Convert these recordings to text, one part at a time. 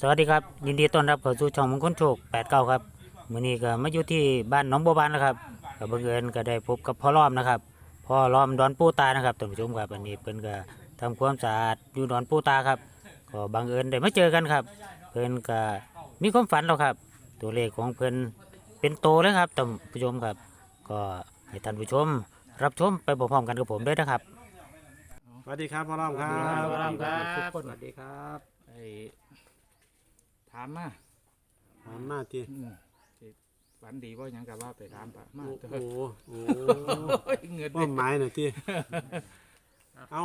สวัสดีครับ ยินดีต้อนรับเข้าสู่ช่องมงคลโชค89ครับมื้อนี้ก็มาอยู่ที่บ้านหนองบัวบานแล้วครับก็บังเอิญก็ได้พบกับพ่อล้อมนะครับพ่อล้อมดอนปูตานะครับท่านผู้ชมครับอันนี้เพิ่นก็ทำความสะอาดอยู่ดอนปูตาครับก็บังเอิญได้มาเจอกันครับ เพิ่นก็มีความฝันแล้วครับ ตัวเลขของเพิ่นเป็นโตเลยครับท่านผู้ชมครับ ก็ให้ท่านผู้ชม รับชมไปพร้อมๆกันกับผมด้วยนะครับ สวัสดีครับพ่อรอมครับ สวัสดีครับทุกคนสวัสดีครับ ไอ้ ถามมาถามมาทีอืมสิฝันดีว่ายังกับว่าไปถามปะมาโอ้เถอะโหโอ้โอ้ยเงินว่าไม้หน่อยทีเอ้า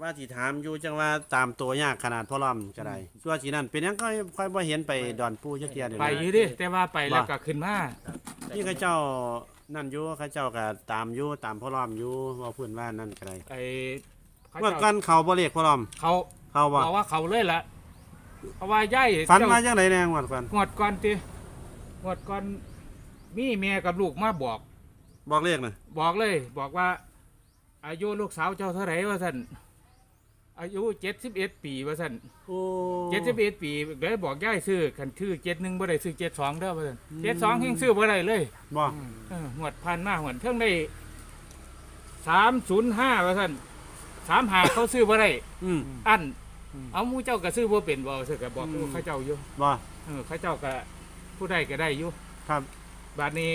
ว่าที่ถามอยู่จังว่าตามตัวยากขนาดพ่อรอมก็ได้ส่วนสีนั่นเป็นหยังก็ค่อยบ่เห็นไปดอนปูจักเทียเดี๋ยวไปนี้อยู่ดิแต่ว่าไปแล้วก็ขึ้นมานี่เขาเจ้านั่นอยู่เขาเจ้าก็ตามอยู่ตามพ่อรอมอยู่ว่าเพื่อนว่านั่นก็ได้ไอ้เขาเมื่อเจ้ากันเขาบ่เรียกพ่อรอมเขาเขาบ่บอกว่าเขาเลยละ เพราะว่าย่ายฝันเจ้มาจังไดแน่งวดกันงวดก่อนติงวดก่อนมีแม่กับลูกมาบอก บอกเลขน่ะบอกเลย บอกว่า อายุลูกสาวเจ้าเท่าไหร่ว่าท่านอายุเจ็ดสิบเอ็ดปีว่าท่านโอ้เจ็ดสิบเอ็ดปีเลยบอกย่ายซื้อคันชื่อเจ็ดหนึ่งบ่ได้ซื้อเจ็ดสองเด้อว่าซั่นเจ็ดสองเฮงซื้อบ่ได้เลยบ่เออหวดพันมาหวดเท่งได้สามศูนย์ห้าว่าซั่นสามหาเขาซื้อบ่ได้อืมอัน เอาหมูเจ้าก็ซื้อบ่เป็นบ่ซื้อก็บอกอืม เขาเจ้าอยู่บ่เออเขาเจ้าก็ผู้ใดก็ได้อยู่ครับบาดนี้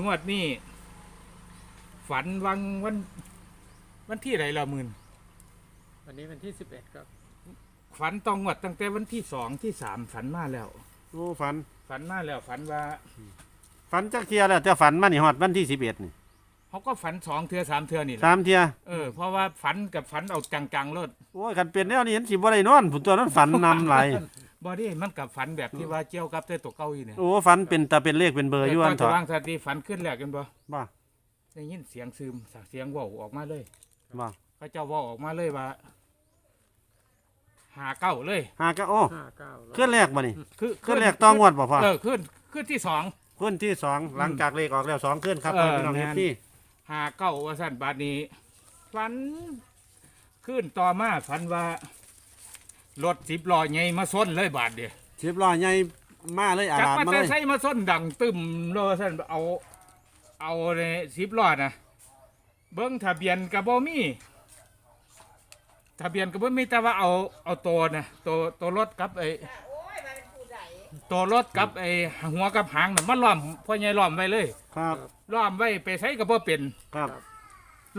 งวดนี้ฝันวังวัน วันที่ไหนละหมื่นวันนี้วันที่11ครับฝันต้องงวดตั้งแต่วันที่สองที่สามฝันมาแล้ว โอ้ฝันฝันมาแล้วฝันว่าฝันจักเทียแล้วแต่ฝันมานี่ฮอดวันที่11นี่ เขาก็ฝันสองเทือสามเทือนี่แหละสามเทียเออเพราะว่าฝันกับฝันเอาจังๆรถโอ้ยคันเป็นแนวนี้เห็นสิบ่ได้นอนผุนตัวนั้นฝันนำหลายบอดี้มันกับฝันแบบที่ว่าเจียวกับแต่ตัวเก้าอยู่เนี่ยโอ้ฝันเป็นแต่เป็นเลขเป็นเบอร์อยู่อันตเถอนอะวางสติฝันขึ้นแรกกันบ่บ่ได้ยินเสียงซึมเสียงเว่าวออกมาเลยบ่พระเจ้าเว่าออกมาเลยว่าหาเก้าเลย หาก็โอ้59เคลื่อนแรกบ่นี่คือเคลื่อนแรกต้องงวดบ่พ่อเออขึ้นขึ้นที่สองเคลื่อนที่สองหลังจากเลขออกแล้วสองเคลื่อนครับเออพี่น้องแม่เอน ฟซี หาเก้าว่าสั่นบาดนี้ฝันขึ้นต่อมาฝันว่ารถสิบล้อใหญ่มาส้นเลยบาดเดียวสิบล้อใหญ่มาเลยอาจับลาดมามาแต่เลยใส่มาส้นดังตึมเลยว่าสั่นเอา เอาในสิบล้อนะเบิ้งทะเบียนกับบ่มีทะเบียนกับบ่มีแต่ว่าเอาเอาตัวนะตัวตัวรถกับไอ้ ตัวรถกับไอ้หัวกับหางน่ะมันล้อมพ่อใหญ่ล้อมไว้เลยครับล้อมไว้ไปใช้กับบ่เป็นครับ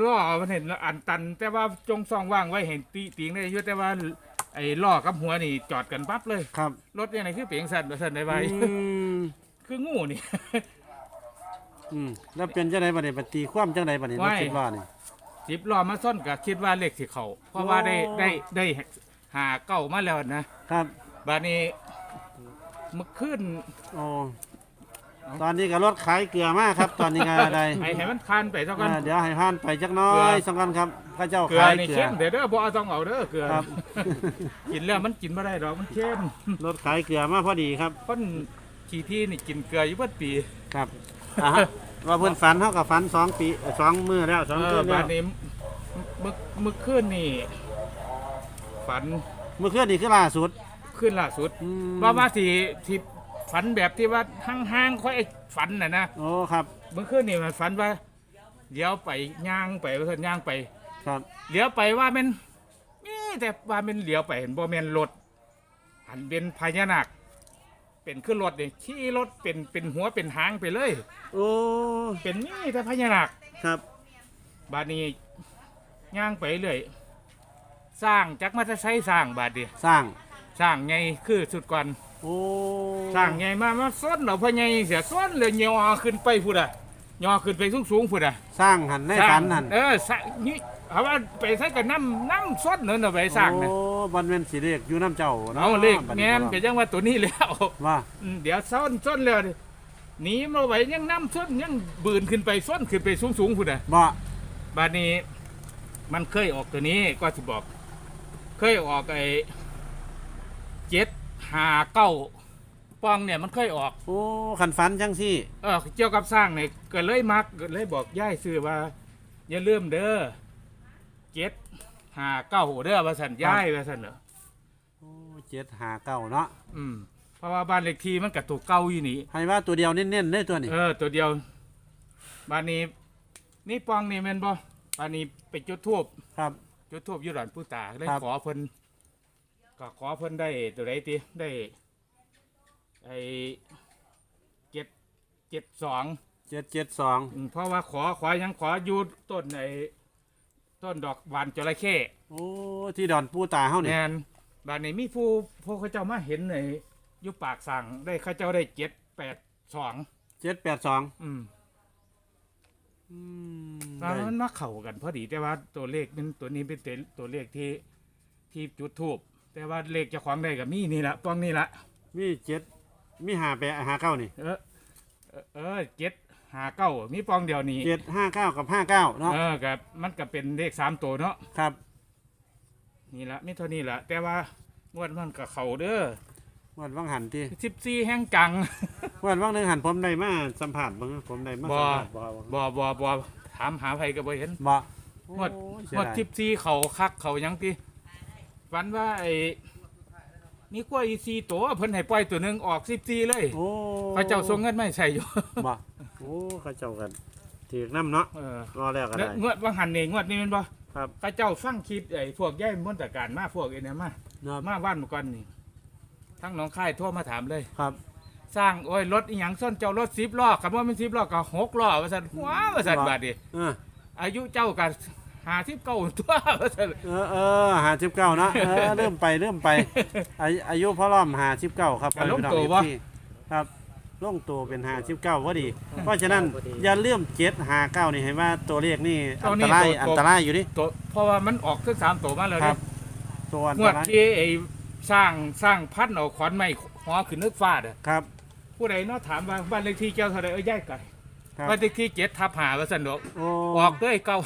ล้อมันเห็นอันตัน แต่ว่าจงซ่องว่างไว้เห็นตีตีงได้อยู่แต่ว่าไอ้ล้อกับหัวนี่จอดกันปั๊บเลยครับรถยังไงคือเปียงสั่นสั่นได้ไว้อืมคืองูนี่อืมแล้วเป็นจังไดบัดนี้บัดตีความจังไดบัดนี้รถไม่สิบล้อนี่สิบล้อมาซ่อนก็คิดว่าเลขสิเขาเพราะว่าได้โอ้ได้ได้หาเก้ามาแล้วนะครับบาดนี้ เมื่อคืนโอ้ตอนนี้ก็รถขายเกลือมากครับ ตอนนี้ก็ได้ไอ้ให้มันคานไปเท่ากันอ่าเดี๋ยวให้ผ่านไปจักหน้อเกลืยอสักกันครับพระเจ้าเกลือขายนี่เกลือเข้มเด้อเด้อบ่เอาต้องเอาเด้อเกลือครับกินแล้วมันกินไม่ได้ดอกมันเข้มรถขายเกลือมาพอดีครับคนขี่ที่นี่กินเกลืออยู่เบิดปีครับอ่าฮะว่าเพื่อนฝันเท่ากับฝันสองปีเอ่อสองมือแล้วสองเอคือนแล้บาวดนี้เมื่อเมื่อคืนนี่ฝันเมื่อคืนนี่คือล่าสุด ขึ้นล่าสุด อืม ว่าว่าที่ที่ฝันแบบที่ว่าห้างๆค่อยฝันน่ะนะโอ้ครับเมื่อคืนนี่มันฝันว่าเลี้ยวไปย่างไปว่าซั่นย่างไปครับเลี้ยวไปว่ามันนี่แต่ว่ามันเลี้ยวไปเห็นบ่แม่นรถหันเป็นพญานาคเป็นขึ้นรถนี่ขี่รถเป็นเป็นหัวเป็นหางไปเลย โอ้เป็นนี่แต่พญานาค ครับบาดนี้ย่างไปเรื่อยสร้างจักมาจะใช้สร้างบาดเดียวสร้าง สร้างไงคือสุดก่อนโอ้สร้างไงมามาส้นเราพะไงเสียส้นเลยยอขึ้นไปพุ่นอะยอขึ้นไปสูงสูงๆพุ่นอะสร้างหันในสร้าฝังนหันเออสร้างนี่เอาว่าไปใช้กับน้ำน้ำส้นนั่นเอาไปสร้างนะโอ้บันเวนสีเลขอยู่น้ำเจ้านะเอาเลขบัดแม่นบ่ก็ยังว่าตัวนี้แล้วว่าอืมเดี๋ยวส้นส้นแล้วดิหนีมาไว้ยังน้ำส้นยังบืนขึ้นไปส้นขึ้นไปสูงสูงๆพุ่นอะบ่บาดนี้มันเคยออกตัวนี้ก็จะบอก เคยออกไอ้ เจ็ดหาเก้าปองเนี่ยมันเคยออก โอ้ขันฝันจังสี่เออเกี่ยวกับสร้างเนี่ยก็เลยมักก็เลยบอกย่ายซื้อว่า อย่าลืมเด้อเจ็ดหาเก้าเด้อว่าสันย่ายว่าสันเหรอโอ้เจ็ดหาเก้าเนาะอืมเพราะว่าบ้านเลขที่มันกับตัวเก่าอยู่นี่ให้ว่าตัวเดียวเน้นๆได้ตัวนี้เออตัวเดียวบ้านนี้ นี่ปองนี่แม่นบ่บ้านนี้ไปจุดทูบครับ จุดทูบอยู่หลานปู่ตาได้ครับ ขอเพิ่น ก็ขอเพิ่นได้ตัวไหนติได้ไอ้เจ็ดเจ็ดสองเจ็ดเจ็ดสองอืมเพราะว่าขอขอยังขออยู่ต้นไอ้ต้นดอกบานจระเข้โอ้ที่ดอนปูตาเฮาแนนี่นบ้านนี้มีผู้ผู้เขาเจ้ามาเห็นในอยู่ปากสั่งได้เขาเจ้าได้เจ็ดแปดสองเจ็ดแปดสองอืมอืมแล้วได้มันมาเข้ากันพอดีแต่ว่าตัวเลขเป็นตัวนี้เป็นตัวตัวเลขที่ที่จุดทูบ แต่ว่าเลขเจ้าของได้กับมีนี่ละป้องนี่ละมีเจ็ดมีหาแปดหาเก้านี่เออเออเออเจ็ดหาเก้ามีป้องเดียวนี้เจ็ดห้าเก้ากับห้าเก้าเนาะเออกับมันก็เป็นเลขสามตัวเนาะครับนี่ละไม่เท่านี้ละแต่ว่างวดมันกับเขาเด้อวันว่างหันที่สิบสี่แห่งจังวันว่างหนึ่งหันผมได้มาสัมผัสบ้างผมได้มาบ่สัมผัสบ่บอบอบอถามหาใครก็บ่เห็นบ่งวดโอ้ยเสีงยวดดายสิบสี่เขาคักเขาหยังตี ฝันว่าไอ้มีกล้วยอีซีตัวเพิ่นให้ปล่อยตัวหนึงออกสิบสี่เลยโอ้พระเจ้าทรงเงินไม่ใส่อยู่ บ่โอ้เข้าเจ้ากันถือกน้ำเนาะเออรอแล้วก็แล้วได้ งวดว่าหันนี่งวดนี้แมันบ่ครับ พระเจ้าฟังคิดไอ้พวกย่ายมนตการมาพวกไอ้เนี่ยมาเนาะมาว่านมาก่อนนี่ทั้งหน้องค่ายโทั่วมาถามเลย ครับสร้างโอ้ยรถอีหยังส้นเจ้ารถสิบล้อคำว่ามันสิบล้อก็หกล้อว่าซั่นว้าวว่าซั่นบาดดิเอออายุเจ้าก็ ห้าสิบเก้าตัวว่าซั่นเออเออหาสิบเก้าเนาะเออเริ่มไปเริ่มไปอายุอายุพ่อร่อมหาสิบเก้าครับก็ลงตัวบ่พี่ครับลงตัวเป็นหาสิบเก้าพอดี เพราะฉะนั้นอย่าเลื่อมเจ็ดหาเก้านี่ให้ว่าตัวเลขนี่อันตรายอันตรายอยู่ดิตัวเพราะว่ามันออกทั้งสามตัวมาแล้วครัเนี่ยบตัวอันงตวดรายที่ไอ้สร้างสร้างพัดเอาขอนไม้หอขึ้นนึกฟ้าเด้อครับ ผู้ใดเนาะถามว่าบ้านเลขที่เจ้าเท่าไรเอ้ยย่ายไก่ ครับบ้านเลขที่เจ็ดทับหาว่าสันดอกโอ้ ออกเลยเก่า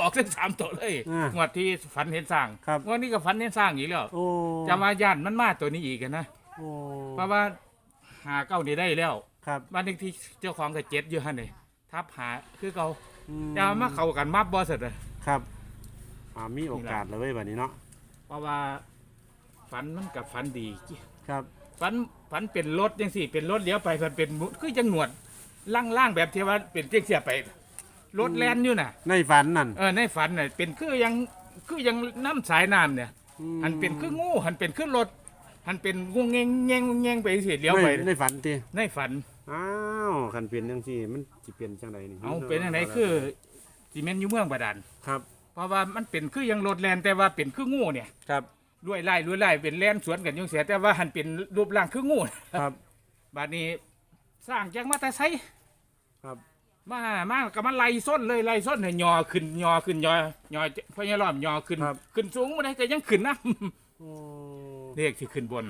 ออกทั้งสามตัวเลยอ่างวดที่ฝันเห็นสร้างครับ งวดนี้ก็ฝันเห็นสร้างอีกแล้วโอ้จะมาย่านมันมาตัวนี้อีกอะนะโอ้เพราะว่าหาเก้านี่ได้แล้วครับบ้านเลขที่เจ้าของก็เจ็ดอยู่ฮะนี่ทับหาคือเขาอืมจะมาเข้ากันมาบอสเลยครับอ่ามีโอกาสเลยเว้ยแบบนี้เนาะเพราะว่าฝันมันกับฝันดี ครับ ฝันฝันเป็นรถยังสี่เป็นรถเลี้ยวไปฝันเป็นหมุคือจังหนวด ล่างล่างๆแบบที่ว่าเป็นเจ๊กเสียไปรถแล่นอยู่น่ะ ในฝันนั่น เออในฝันน่ะเป็นคือยังคือยังน้ำสายน้ำเนี่ยมหันเป็นคืองูหันเป็นคือรถหันเป็นงูเงงเงงเงงไปเสียเลี้ยวไปในในฝันตีในฝัน อ้าวคันเปลี่ยนจังซี่มันสิเปลี่ยนจังไดนี่เอาเป็นยังไงคือจีเมนอยู่เมืองบาดาลครับ เพราะว่ามันเป็นคือยังรถแลนแต่ว่าเป็นคืองูเนี่ยครับรวยไล่รวยไล่เป็นแลนสวนกันอยุ่งเสียแต่ว่าหันเป็นรูปร่างคืองู ครับ บาดนี้สร้างจังมาแต่ไซ ครับ มามากับมันไล่ส้นเลยไล่ส้นให้ยอขึ้นยอขึ้นยอยอพญาล้อมยอขึ้น ครับ ขึ้นสูงมาได้ก็ยังขึ้นนะ โอ้เลขที่ขึ้นบน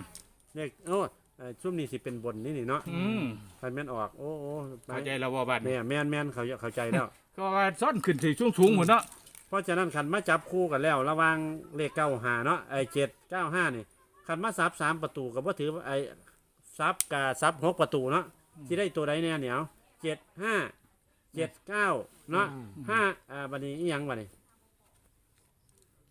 เลขโอ้เอ่อช่วงนี้สิเป็นบนนี่นี่เนาะอืมคันแม่นออกโอ้โอ้เข้าใจแล้วว่าบัดแม่นี้แม่นแม่นเขาเข้าใจแล้ว ก็ว่าส้นขึ้นถึงสูงสูงหมดเนาะเพราะฉะนั้นคันมาจับคู่กันแล้ว ระหว่างเลขเก้าหาเนาะไอ้เจ็ดเก้าห้านี่คันมาซับสามประตูก็บ่ถือว่าไอ้ซับกับซับหกประตูเนาะที่ได้ตัวใดแน่เหนียว เจ็ดห้าเจ็ดเก้าเนาะห้าอ่าบัดนี้อีหยังบัดนี้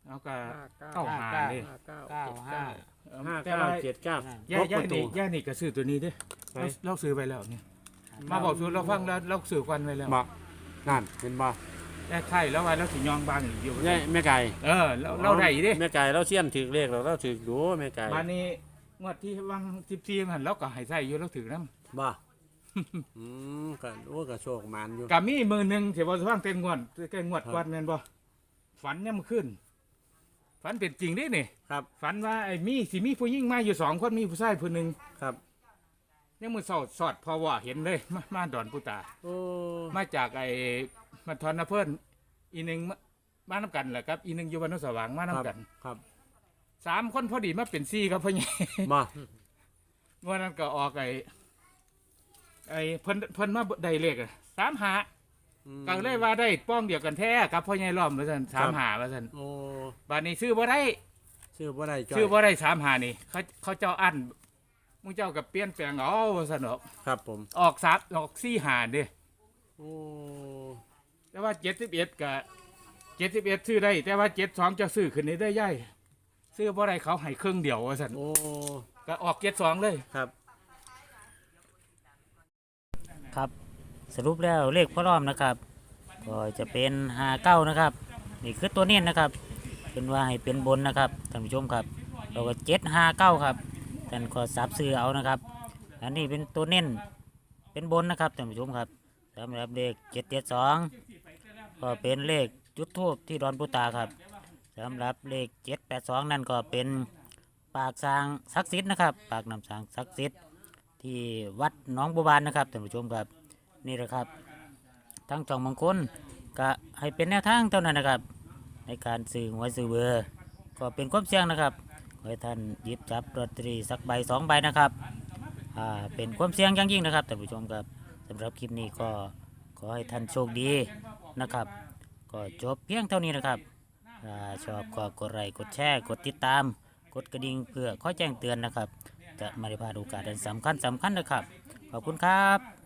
เอาก็ห้าเก้าเข้าหานี่ห้าเก้าเก้าเจ็ดห้าเก้าห้าแต่เก้าว่าเจ็ดเก้าย่าหกย่าประตูนี่ย่านี่ก็ซื้อตัวนี้เด้ใช่เราเราซื้อไปแล้วเนี่ยมาบอกซื้อเราฟังแล้วเราซื้อกันไว้แล้วบ่นั่นเห็นบ่แต่ไข่แล้วว่าเราสิยองบางอีกอยู่ยายแม่ไก่เออเราเราได้อีกเด้แม่ไก่เราเสี้ยนถือเลขเราเราถือดูแม่ไก่บานนี้งวดที่วางสิบสี่มันเราก็ให้ใส่อยู่เราถือน้บ่ อืมก็โอ้ก็โชคหมานอยู่ำกับมีมือหนึ่งที่ว่าฟังเต็งงวดเต็งงวดก่อนแม่นบ่ฝันเนี่ยมันขึ้น ฝันเป็นจริงเดินี่ครับ ฝันว่าไอ้มีสิมีผู้หญิงมาอยู่สองคนมีผู้ชายผู้หนึ่งครับ ยังมือสอดสอดพอว่าเห็นเลยมามาดอนปุตา โอ้ มาจากไอ้มาทอนนะเพิ่นอีหนึ่งมามาน้ำกันแหละครับ อีหนึ่งอยู่บ้านโนนสว่างมาครับ น้ำกันครับสามคนพอดีมาเป็นสี่ครับพ่อใหญ่บ่เมื่อนั้นก็ออกไอ้ ไอ้เพิ่นเพิ่นมาได้เลขอะสามหาอืม ก็เลยว่าได้ป้องเดียวกันแท้กับพ่อใหญ่ล้อมว่าซั่นสามหาว่าซั่นโอ้บาดนี้ซื้อบ่ได้ชื่อบ่ได้จ้อยซื้อบ่ได้สามหานี่ เขาเขาเจ้าอันมึงเจ้ากับเปลี่ยนแปลงเอาว่าซั่นดอกครับผมออกสามออกสี่หาเด้ โอ้แต่ว่า71ก็71ซื้อได้ แต่ว่า72เจ้าซื้อขึ้นนี่ได้ย่ายซื้อบ่ได้เขาให้ครึ่งเดียวว่าซั่นโอ้ก็ออกเจ็ดสองเลย ครับ ครับ สรุปแล้วเลขพ่อรอมนะครับ ก็จะเป็นหาเก้านะครับ นี่คือตัวเน้นนะครับ เป็นว่าให้เป็นบนนะครับท่านผู้ชมครับ เราก็เจ็ดห้าเก้าครับท่านก็สับซื้อเอานะครับ อันนี้เป็นตัวเน้นเป็นบนนะครับท่านผู้ชมครับสำหรับเลขเจ็ดเจ็ดสองก็เป็นเลขจุดทูบที่ดอนปุตาครับสำหรับเลขเจ็ดแปดสองนั่นก็เป็นปากสางศักดิ์สิทธิ์นะครับ ปากน้ำสางศักดิ์สิ ที่วัดหนองบัวบานนะครับท่านผู้ชมครับนี่แหละครับทั้งจองมงคลก็ให้เป็นแนวทางเท่านั้นนะครับ ในการซื้อหวยซื้อเบอร์ ก็เป็นความเสี่ยงนะครับขอให้ท่านหยิบจับลอตเตอรี่สักใบสองใบนะครับอ่าเป็นความเสี่ยงอย่างยิ่งนะครับท่านผู้ชมครับสำหรับคลิปนี้ก็ขอให้ท่านโชคดีนะครับ ก็จบเพียงเท่านี้นะครับอาชอบก็กดไลค์กดแชร์ กดติดตาม กดกระดิ่งเพื่อข้อแจ้งเตือนนะครับ จะไม่ได้พลาดโอกาสอันสำคัญสำคัญนะครับ ขอบคุณครับ